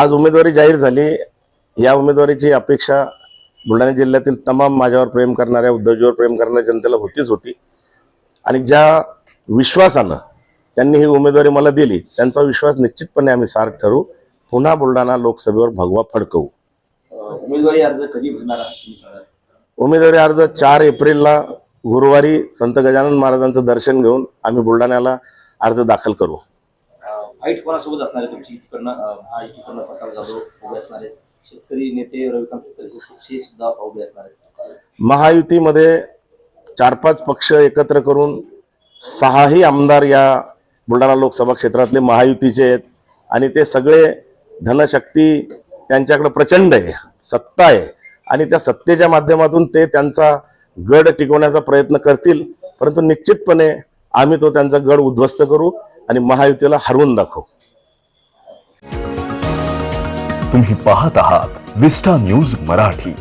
आज उमेदवारी जाहीर झाली. या उमेदवारीची अपेक्षा बुलढाणा जिल्ह्यातील तमाम माझ्यावर प्रेम करणाऱ्या उद्धवजीवर प्रेम करणाऱ्या जनतेला होतीच होती. आणि ज्या विश्वासानं त्यांनी ही उमेदवारी मला दिली त्यांचा विश्वास निश्चितपणे आम्ही सार्थ ठरू. पुन्हा बुलढाणा लोकसभेवर भगवा फडकवू. उमेदवारी अर्ज कधी भरणार उमेदवारी अर्ज चार एप्रिलला गुरुवारी संत गजानन महाराजांचं दर्शन घेऊन आम्ही बुलढाण्याला अर्ज दाखल करू. फाईट कोणासोबत असणार आहे तुमची? तिकडनं महायुतीकडनं प्रकाश जाधव उभे असणार आहेत. शेतकरी नेते रविकांत हे सुद्धा उभे असणार आहेत. महायुतीमध्ये चार पाच पक्ष एकत्र करून सहाही आमदार या बुलढाणा लोकसभा क्षेत्रातले महायुतीचे आहेत. आणि ते सगळे धनशक्ती त्यांच्याकडे प्रचंड आहे सत्ता आहे. आणि त्या सत्तेच्या माध्यमातून ते त्यांचा गड टिकवण्याचा प्रयत्न करतील. परंतु निश्चितपणे आम्ही तो त्यांचा गड उद्ध्वस्त करू. आणि महायुतीला हरवून दाखवू. तुम्ही पाहत आहात विस्टा न्यूज मराठी.